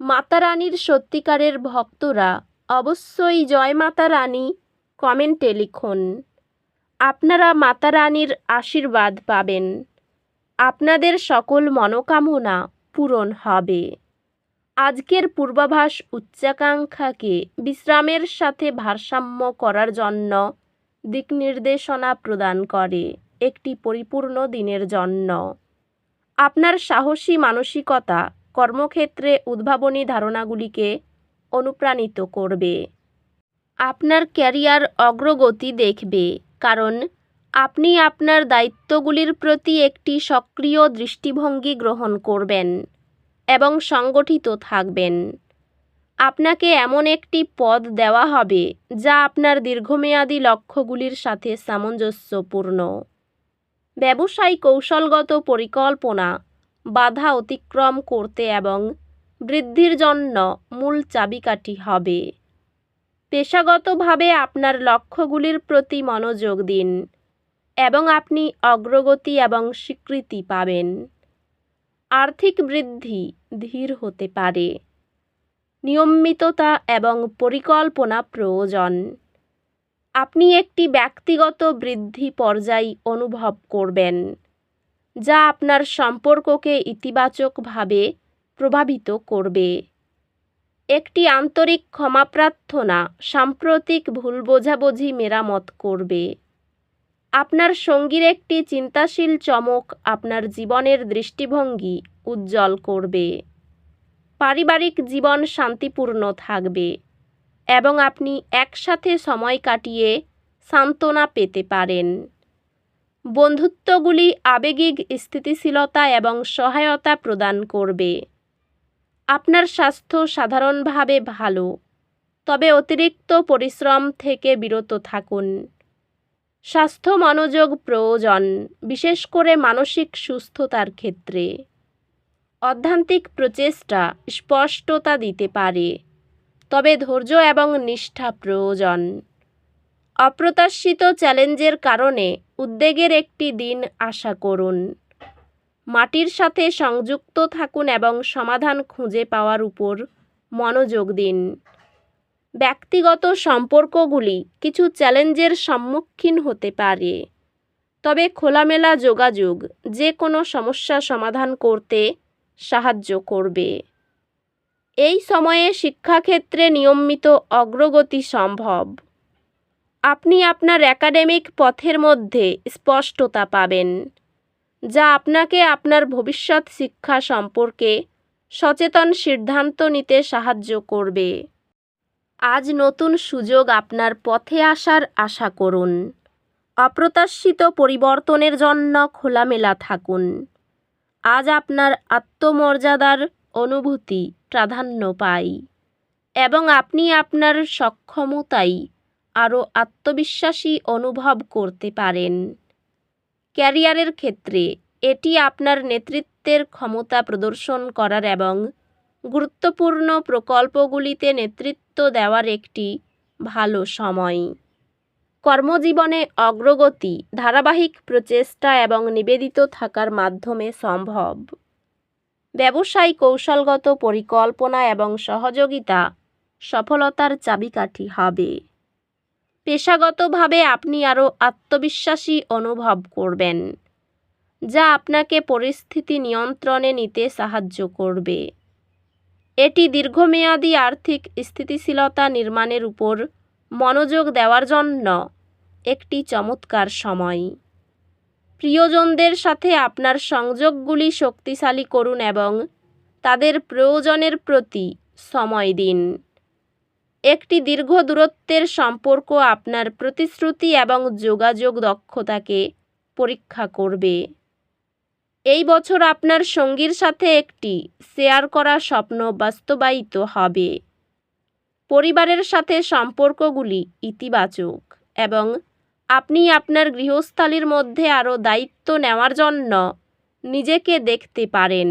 মাতা রানীর সত্যিকারের ভক্তরা অবশ্যই জয় মাতা রানী কমেন্টে লিখুন। আপনারা মাতা রানীর আশীর্বাদ পাবেন। আপনাদের সকল মনোকামনা পূরণ হবে। আজকের পূর্বাভাস উচ্চাকাঙ্ক্ষাকে বিশ্রামের সাথে ভারসাম্য করার জন্য দিক নির্দেশনা প্রদান করে একটি পরিপূর্ণ দিনের জন্য। আপনার সাহসী মানসিকতা কর্মক্ষেত্রে উদ্ভাবনী ধারণাগুলিকে অনুপ্রাণিত করবে। আপনার ক্যারিয়ার অগ্রগতি দেখবে, কারণ আপনি আপনার দায়িত্বগুলির প্রতি একটি সক্রিয় দৃষ্টিভঙ্গি গ্রহণ করবেন এবং সংগঠিত থাকবেন। আপনাকে এমন একটি পদ দেওয়া হবে যা আপনার দীর্ঘমেয়াদী লক্ষ্যগুলির সাথে সামঞ্জস্যপূর্ণ। ব্যবসায়ী কৌশলগত পরিকল্পনা বাধা অতিক্রম করতে এবং বৃদ্ধির জন্য মূল চাবিকাঠি হবে। পেশাগতভাবে আপনার লক্ষ্যগুলির প্রতি মনোযোগ দিন এবং আপনি অগ্রগতি এবং স্বীকৃতি পাবেন। আর্থিক বৃদ্ধি ধীর হতে পারে। নিয়মিততা এবং পরিকল্পনা প্রয়োজন। আপনি একটি ব্যক্তিগত বৃদ্ধি পর্যায় অনুভব করবেন। যা আপনার সম্পর্ককে ইতিবাচকভাবে প্রভাবিত করবে। একটি আন্তরিক ক্ষমা প্রার্থনা সাম্প্রতিক ভুল বোঝাবুঝি মেরামত করবে। আপনার সঙ্গীর একটি চিন্তাশীল চমক আপনার জীবনের দৃষ্টিভঙ্গি উজ্জ্বল করবে। পারিবারিক জীবন শান্তিপূর্ণ থাকবে এবং আপনি একসাথে সময় কাটিয়ে সান্ত্বনা পেতে পারেন। বন্ধুত্বগুলি আবেগিক স্থিতিশীলতা এবং সহায়তা প্রদান করবে। আপনার স্বাস্থ্য সাধারণভাবে ভালো, তবে অতিরিক্ত পরিশ্রম থেকে বিরত থাকুন। স্বাস্থ্য মনোযোগ প্রয়োজন, বিশেষ করে মানসিক সুস্থতার ক্ষেত্রে। অধ্যান্তিক প্রচেষ্টা স্পষ্টতা দিতে পারে, তবে ধৈর্য এবং নিষ্ঠা প্রয়োজন। অপ্রত্যাশিত চ্যালেঞ্জের কারণে উদ্বেগের একটি দিন আশা করুন। মাটির সাথে সংযুক্ত থাকুন এবং সমাধান খুঁজে পাওয়ার উপর মনোযোগ দিন। ব্যক্তিগত সম্পর্কগুলি কিছু চ্যালেঞ্জের সম্মুখীন হতে পারে। তবে খোলামেলা যোগাযোগ যে কোনো সমস্যা সমাধান করতে সাহায্য করবে। এই সময়ে শিক্ষাক্ষেত্রে নিয়মিত অগ্রগতি সম্ভব। আপনি আপনার একাডেমিক পথের মধ্যে স্পষ্টতা পাবেন, যা আপনাকে আপনার ভবিষ্যৎ শিক্ষা সম্পর্কে সচেতন সিদ্ধান্ত নিতে সাহায্য করবে। আজ নতুন সুযোগ আপনার পথে আসার আশা করুন। অপ্রত্যাশিত পরিবর্তনের জন্য খোলামেলা থাকুন। আজ আপনার আত্মমর্যাদার অনুভূতি প্রাধান্য পায় এবং আপনি আপনার সক্ষমতাই আরও আত্মবিশ্বাসী অনুভব করতে পারেন। ক্যারিয়ারের ক্ষেত্রে এটি আপনার নেতৃত্বের ক্ষমতা প্রদর্শন করার এবং গুরুত্বপূর্ণ প্রকল্পগুলিতে নেতৃত্ব দেওয়ার একটি ভালো সময়। কর্মজীবনে অগ্রগতি, ধারাবাহিক প্রচেষ্টা এবং নিবেদিত থাকার মাধ্যমে সম্ভব। ব্যবসায় কৌশলগত পরিকল্পনা এবং সহযোগিতা সফলতার চাবিকাঠি হবে। পেশাগতভাবে আপনি আরও আত্মবিশ্বাসী অনুভব করবেন, যা আপনাকে পরিস্থিতি নিয়ন্ত্রণে নিতে সাহায্য করবে। এটি দীর্ঘমেয়াদী আর্থিক স্থিতিশীলতা নির্মাণের উপর মনোযোগ দেওয়ার জন্য একটি চমৎকার সময়। প্রিয়জনদের সাথে আপনার সংযোগগুলি শক্তিশালী করুন এবং তাদের প্রয়োজনের প্রতি সময় দিন। একটি দীর্ঘ দূরত্বের সম্পর্ক আপনার প্রতিশ্রুতি এবং যোগাযোগ দক্ষতাকে পরীক্ষা করবে। এই বছর আপনার সঙ্গীর সাথে একটি শেয়ার করা স্বপ্ন বাস্তবায়িত হবে। পরিবারের সাথে সম্পর্কগুলি ইতিবাচক এবং আপনি আপনার গৃহস্থালির মধ্যে আরও দায়িত্ব নেওয়ার জন্য নিজেকে দেখতে পারেন।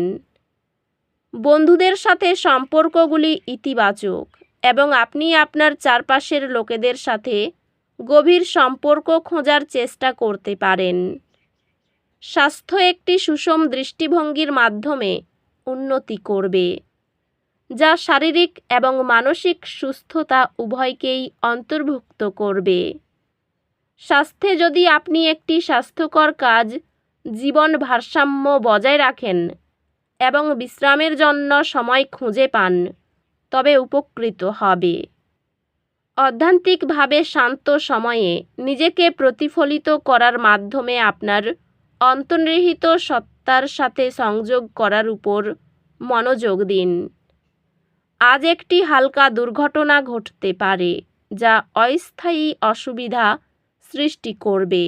বন্ধুদের সাথে সম্পর্কগুলি ইতিবাচক এবং আপনি আপনার চারপাশের লোকেদের সাথে গভীর সম্পর্ক খোঁজার চেষ্টা করতে পারেন। স্বাস্থ্য একটি সুষম দৃষ্টিভঙ্গির মাধ্যমে উন্নতি করবে, যা শারীরিক এবং মানসিক সুস্থতা উভয়কেই অন্তর্ভুক্ত করবে। স্বাস্থ্যে যদি আপনি একটি স্বাস্থ্যকর কাজ, জীবন ভারসাম্য বজায় রাখেন এবং বিশ্রামের জন্য সময় খুঁজে পান তবে উপকৃত হবে। অধ্যান্তিকভাবে শান্ত সময়ে নিজেকে প্রতিফলিত করার মাধ্যমে আপনার অন্তর্নিহিত সত্তার সাথে সংযোগ করার উপর মনোযোগ দিন। আজ একটি হালকা দুর্ঘটনা ঘটতে পারে, যা অস্থায়ী অসুবিধা সৃষ্টি করবে।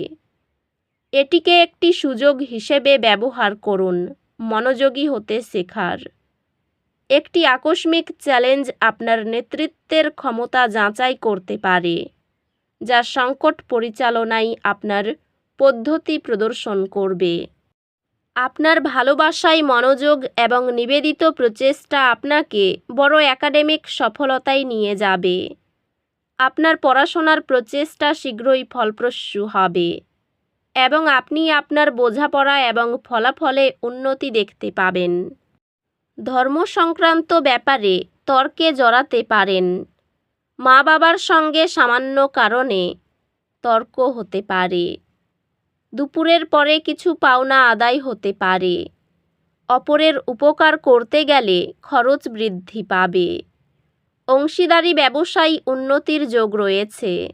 এটিকে একটি সুযোগ হিসেবে ব্যবহার করুন, মনোযোগী হতে শেখার। একটি আকস্মিক চ্যালেঞ্জ আপনার নেতৃত্বের ক্ষমতা যাচাই করতে পারে, যা সংকট পরিচালনায় আপনার পদ্ধতি প্রদর্শন করবে। আপনার ভালোবাসায় মনোযোগ এবং নিবেদিত প্রচেষ্টা আপনাকে বড় একাডেমিক সফলতায় নিয়ে যাবে। আপনার পড়াশোনার প্রচেষ্টা শীঘ্রই ফলপ্রসূ হবে এবং আপনি আপনার বোঝাপড়া এবং ফলাফলে উন্নতি দেখতে পাবেন। ধর্ম সংক্রান্ত ব্যাপারে তর্কে জড়াতে পারেন। মা বাবার সঙ্গে সামান্য কারণে তর্ক হতে পারে। দুপুরের পরে কিছু পাওনা আদায় হতে পারে। অপরের উপকার করতে গেলে খরচ বৃদ্ধি পাবে। অংশীদারি ব্যবসায়ী উন্নতির যোগ রয়েছে।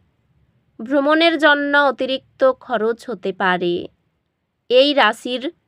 ভ্রমণের জন্য অতিরিক্ত খরচ হতে পারে। এই রাশির